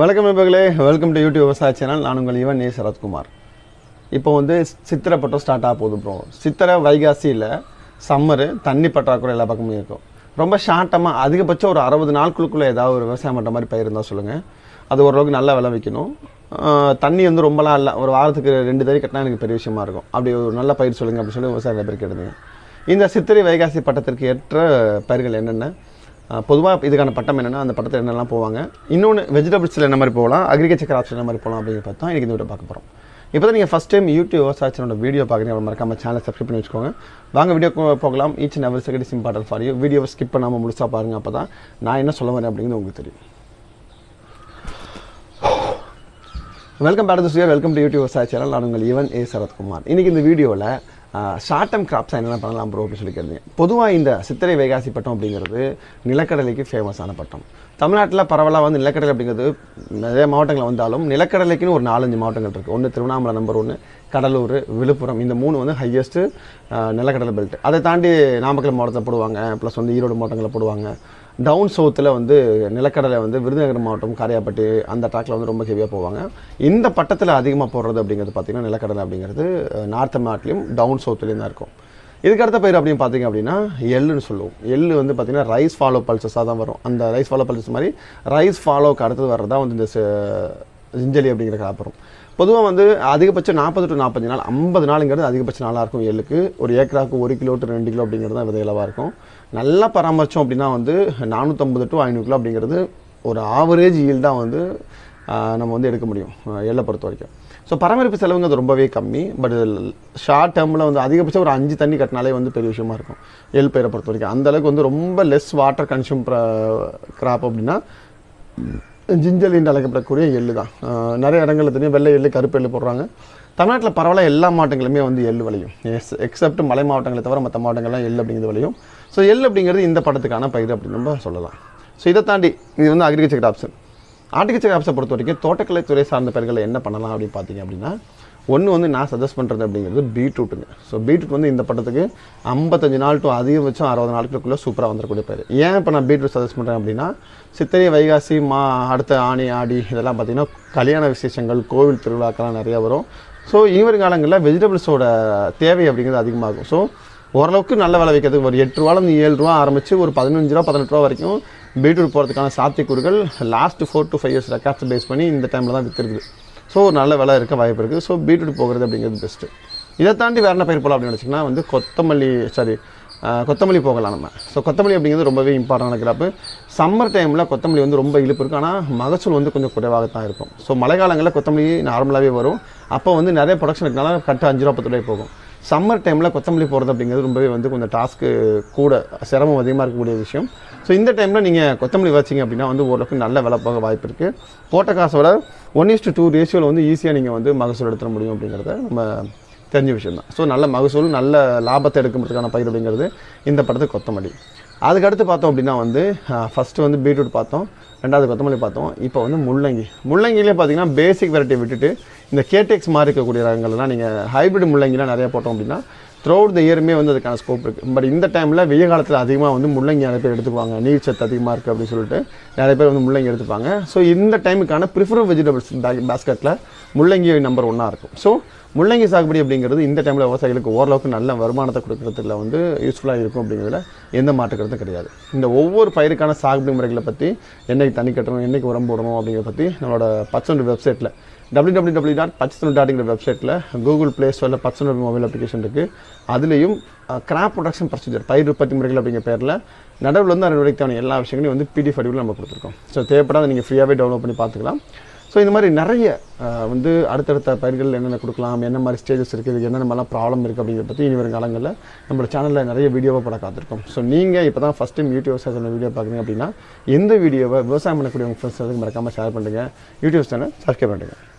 வணக்கம் நண்பர்களே. Welcome to YouTube விவசாய சேனல் நான் உங்கள் இவன் ஏ சரத்குமார். இப்போ வந்து சித்திரை பட்டம் ஸ்டார்ட் ஆக போகுது ப்ரோ சித்திரை வைகாசியில் சம்மரு தண்ணி பற்றாக்குறை எல்லா பக்கமும் இருக்கும். ரொம்ப ஷார்ட்டமாக அதிகபட்சம் ஒரு அறுபது நாட்களுக்குள்ளே ஏதாவது ஒரு விவசாயம் பண்ணுற மாதிரி பயிர் இருந்தால் சொல்லுங்கள் அது ஓரளவுக்கு நல்லா விளைவிக்கணும் தண்ணி வந்து ரொம்பலாம் இல்லை. ஒரு வாரத்துக்கு ரெண்டு தறி கட்டினா எனக்கு பெரிய விஷயமா இருக்கும். அப்படி ஒரு நல்ல பயிர் சொல்லுங்கள் அப்படின்னு சொல்லி விவசாய பேர் கேட்டுங்க இந்த சித்திரை வைகாசி பட்டத்திற்கு ஏற்ற பயிர்கள் என்னென்ன? பொதுவாக இதுக்கான பட்டம் என்னென்னா அந்த பட்டத்தில் என்னெல்லாம் போவாங்க. இன்னொன்று வெஜிடபிள்ஸில் என்ன மாதிரி போகலாம் அக்ரிகல்ச்சர் கிராப்ஸ் என்ன மாதிரி போகலாம் அப்படின்னு பார்த்தா எனக்கு இந்த வீடியோ பார்க்க போகிறோம் இப்போ தான் நீங்கள் ஃபஸ்ட் டைம் யூடியூப் விவசாயத்தினோட வீடியோ பார்க்குறீங்க மறக்காமல் சேனல் சப்ஸ்கிரைப் பண்ணி வச்சுக்கோங்க. வாங்க வீடியோ போகலாம். Each and every second is important for you வீடியோவை ஸ்கிப் பண்ணாமல் முழுசாக பாருங்கள் அப்போ தான் நான் என்ன சொல்ல வரேன் அப்படிங்கிறது உங்களுக்கு தெரியும். Welcome back to welcome to YouTube விவசாய சேனல் நான் உங்கள் ஈவன் ஏ சரத்குமார். இன்றைக்கி இந்த வீடியோவில் ஷார்ட் டேர்ம் கிராப்ஸ் என்னென்ன பண்ணலாம் ப்ரோ அப்படின்னு சொல்லி கேட்டீங்க. பொதுவாக இந்த சித்திரை வைகாசி பட்டம் அப்படிங்கிறது நிலக்கடலைக்கு ஃபேமஸான பட்டம். தமிழ்நாட்டில் பரவலாக வந்து நிலக்கடலை அப்படிங்கிறது நிறைய மாவட்டங்கள் வந்தாலும் நிலக்கடலைக்குன்னு ஒரு நாலஞ்சு மாவட்டங்கள் இருக்குது ஒன்று திருவண்ணாமலை நம்பர் ஒன்று கடலூர் விழுப்புரம் இந்த மூணு வந்து ஹையஸ்ட்டு நிலக்கடலை பெல்ட் அதை தாண்டி நாமக்கல் மாவட்டத்தில் போடுவாங்க ப்ளஸ் வந்து ஈரோடு மாவட்டங்களில் போடுவாங்க. டவுன் சவுத்தில் வந்து நிலக்கடலை வந்து விருதுநகர் மாவட்டம் காரியாப்பட்டி அந்த ட்ராக்ல வந்து ரொம்ப ஹெவியாக போவாங்க. இந்த பட்டத்தில் அதிகமாக போடுறது அப்படிங்கிறது பார்த்திங்கன்னா நிலக்கடலை அப்படிங்கிறது நார்த் தமிழ்நாட்டிலையும் டவுன் சவுத்துலேயும் தான் இருக்கும். இதுக்கு அடுத்த பயிர் அப்படின்னு பார்த்தீங்க அப்படின்னா எள்ளுன்னு சொல்லுவோம். எள்ளு வந்து பார்த்திங்கன்னா ரைஸ் ஃபாலோ பல்சஸாக தான் வரும். அந்த ரைஸ் ஃபாலோ பல்சஸ் மாதிரி ரைஸ் ஃபாலோக்கு அடுத்தது வர்றதா வந்து இந்த ஜிஞ்சலி அப்படிங்கிற காப்பரும் பொதுவாக வந்து அதிகபட்சம் நாற்பது டு நாற்பத்தஞ்சு நாள் ஐம்பது நாளுங்கிறது அதிகபட்ச நாளாக இருக்கும் எள்ளுக்கு ஒரு ஏக்கராக்கு ஒரு கிலோ டு ரெண்டு கிலோ அப்படிங்கிறது தான் விதை இலவாக இருக்கும். நல்லா பராமரித்தோம் அப்படின்னா வந்து நானூற்றம்பது டு ஐநூறு கிலோ அப்படிங்கிறது ஒரு ஆவரேஜ் ஈல்டாக வந்து நம்ம வந்து எடுக்க முடியும் எல்லை எள்ளை பொறுத்த வரைக்கும். ஸோ பராமரிப்பு செலவுங்கிறது ரொம்பவே கம்மி. பட் ஷார்ட் டேர்மில் வந்து அதிகபட்சம் ஒரு அஞ்சு தண்ணி கட்டினாலே வந்து பெரிய விஷயமா இருக்கும் எள் பயிரை பொறுத்த வரைக்கும். அந்த அளவுக்கு வந்து ரொம்ப லெஸ் வாட்டர் கன்சியூம் கிராப் அப்படின்னா ஜிஞ்சல் என்று அழைக்கப்படக்கூடிய எள்ளு தான் நிறைய இடங்களில் தெரியும் வெள்ளை எள்ளு கருப்பு எள்ளு போடுறாங்க. தமிழ்நாட்டில் பரவாயில்ல எல்லா மாவட்டங்களுமே வந்து எள்ளு விளையும். எஸ் எக்ஸப்ட் மலை மாவட்டங்களை தவிர மற்ற மாவட்டங்கள்லாம் எள்ளு அப்படிங்கிறது விளையும். ஸோ எள்ளு அப்படிங்கிறது இந்த படத்துக்கான பயிர் அப்படின்னு நம்ம சொல்லலாம். ஸோ இதை தாண்டி இது வந்து அக்ரிகல்ச்சர் ஆப்ஷன் ஆர்டிகல்ச்சர் ஆப்ஸை பொறுத்த வரைக்கும் தோட்டக்கலை துறை சார்ந்த பயிர்களை என்ன பண்ணலாம் அப்படின்னு பார்த்தீங்க அப்படின்னா ஒன்று வந்து நான் சஜஸ்ட் பண்ணுறது அப்படிங்கிறது பீட்ரூட்டுங்க. ஸோ பீட்ரூட் வந்து இந்த பட்டத்துக்கு ஐம்பத்தஞ்சு நாள் டு அதிகபட்சம் அறுபது நாட்களுக்குள்ளே சூப்பராக வந்துடக்கூடிய பயிர். ஏன் இப்போ நான் பீட்ரூட் சஜஸ்ட் பண்ணுறேன் அப்படின்னா சித்திரை வைகாசி மா அடுத்த ஆணி ஆடி இதெல்லாம் பார்த்திங்கன்னா கல்யாண விசேஷங்கள் கோவில் திருவிழாக்கெல்லாம் நிறையா வரும். ஸோ இனிவரும் காலங்களில் வெஜிடபிள்ஸோட தேவை அப்படிங்கிறது அதிகமாகும். ஸோ ஓரளவுக்கு நல்ல விலை வைக்கிறதுக்கு ஒரு எட்டு ரூபாலேருந்து ஏழு ரூபா ஆரம்பித்து ஒரு பதினஞ்சு ரூபா பதினெட்டு ரூபா வரைக்கும் பீட்ரூட் போகிறதுக்கான சாத்தியக்கூறுகள் last four to five years records base பண்ணி இந்த டைமில் தான் விற்றுருக்குது ஸோ ஒரு நல்ல விலை இருக்க வாய்ப்பு இருக்குது. ஸோ பீட்ரூட் போகிறது அப்படிங்கிறது பெஸ்ட்டு இதை தாண்டி வேறு என்ன பயிர் போகலாம் அப்படின்னு வச்சிங்கன்னா வந்து கொத்தமல்லி சாரி கொத்தமல்லி போகலாம் நம்ம. ஸோ கொத்தமல்லி அப்படிங்கிறது ரொம்பவே இம்பார்ட்டண்டான கிராப்பு. சம்மர் டைமில் கொத்தமல்லி வந்து ரொம்ப இழுப்பு இருக்கும். ஆனால் மகசூல் வந்து கொஞ்சம் குறைவாக தான் இருக்கும். ஸோ மழை காலங்களில் கொத்தமல்லி நார்மலாகவே வரும். அப்போ வந்து நிறைய ப்ரொடக்ஷன் இருக்கனால கரெக்டாக அஞ்சு ரூபா பத்து ரூபாய் போகும். சம்மர் டைமில் கொத்தமல்லி போடுறது அப்படிங்கிறது ரொம்பவே வந்து கொஞ்சம் டாஸ்க்கு கூட சிரமம் அதிகமாக இருக்கக்கூடிய விஷயம். ஸோ இந்த டைமில் நீங்கள் கொத்தமல்லி வச்சிங்க அப்படின்னா வந்து ஓரளவுக்கு நல்ல விலை போக வாய்ப்பு இருக்குது போட்ட காசோட ஒன் இஸ்டு டூ ரேஷியோவில் வந்து ஈஸியாக நீங்கள் வந்து மகசூல் எடுத்துட முடியும் அப்படிங்கிறத நம்ம தெரிஞ்ச விஷயம் தான் ஸோ நல்ல மகசூல் நல்ல லாபத்தை எடுக்கிறதுக்கான பயிர் அப்படிங்கிறது இந்த படத்துக்கு கொத்தமல்லி. அதுக்கடுத்து பார்த்தோம் அப்படின்னா வந்து ஃபஸ்ட்டு வந்து பீட்ரூட் பார்த்தோம். ரெண்டாவது கொத்தமல்லி பார்த்தோம். இப்போ வந்து முள்ளங்கி. முள்ளங்கிலே பார்த்தீங்கன்னா பேசிக் வெரைட்டியை விட்டுட்டு இந்த கேடெக்ஸ் மாதிரி இருக்கக்கூடிய ரகங்கள்லாம் நீங்கள் ஹைபிரிட் முள்ளங்கிலாம் நிறையா போட்டோம் அப்படின்னா த்ரூ அவுட் த இயருமே வந்து அதுக்கான ஸ்கோப் இருக்குது பட் இந்த டைமில் வெய்ய காலத்தில் அதிகமாக வந்து முள்ளங்கி நிறைய பேர் எடுத்துக்குவாங்க. நீர் சத்து அதிகமாக இருக்குது அப்படின்னு சொல்லிட்டு நிறைய பேர் வந்து முள்ளங்கி எடுத்துப்பாங்க. ஸோ இந்த டைமுக்கான ப்ரிஃபர் வெஜிடபிள்ஸ் பேஸ்கெட்டில் முள்ளங்கி நம்பர் ஒன்னாக இருக்கும். ஸோ முள்ளங்கி சாகுபடி அப்படிங்கிறது இந்த டைமில் விவசாயிகளுக்கு ஓரளவுக்கு நல்ல வருமானத்தை கொடுக்கறதுல வந்து யூஸ்ஃபுல்லாக இருக்கும் அப்படிங்கிறதுல எந்த மாற்றுக்கிறதும் கிடையாது. இந்த ஒவ்வொரு பயிருக்கான சாகுபடி முறைகளை பற்றி என்னைக்கு தண்ணி கட்டணும் என்றைக்கு உரம் போடணும் அப்படிங்கிறத பற்றி நம்மளோட பச்சொன்று வெப்சைட்டில் டபிள்யூ டபிள்யூ டபிள்யூ டாட் பச்சத்தொன்று டாட்ங்கிற வெப்சைட்டில் கூகுள் ப்ளே ஸ்டோரில் பச்சத்தொன்று மொபைல் அப்ளிகேஷன் இருக்குது அதுலேயும் கிராப் ப்ரொடக்ஷன் ப்ரொசீஜர் பயிர் உற்பத்தி முறைகள் அப்படிங்கிற பேரில் நடவில் வந்து அறுவடைக்கான எல்லா விஷயங்களையும் வந்து பிடிஎஃப் அடிவில் நம்ம கொடுத்துருக்கோம். ஸோ தேவைப்படாத நீங்கள் ஃப்ரீயாகவே டவுன்லோட் பண்ணி பார்த்துக்கலாம். ஸோ இந்த மாதிரி நிறைய வந்து அடுத்தடுத்த பயிர்கள் என்னென்ன கொடுக்கலாம் என்ன மாதிரி ஸ்டேஜஸ் இருக்குது என்னென்ன மாதிரிலாம் ப்ராப்ளம் இருக்குது அப்படிங்கிறத பற்றி இனி வரும் காலங்களில் நம்மளோட சேனலில் நிறைய வீடியோவை பட காத்திருக்கோம். ஸோ நீங்கள் இப்போ தான் first time YouTube channel video பார்க்குறீங்க அப்படின்னா எந்த வீடியோவை விவசாயம் பண்ணக்கூடிய உங்கள் ஃப்ரெண்ட்ஸ் மறக்காமல் ஷேர் பண்ணுங்கள் யூடியூப் சேனல் சப்ஸ்கிரைப் பண்ணுங்கள்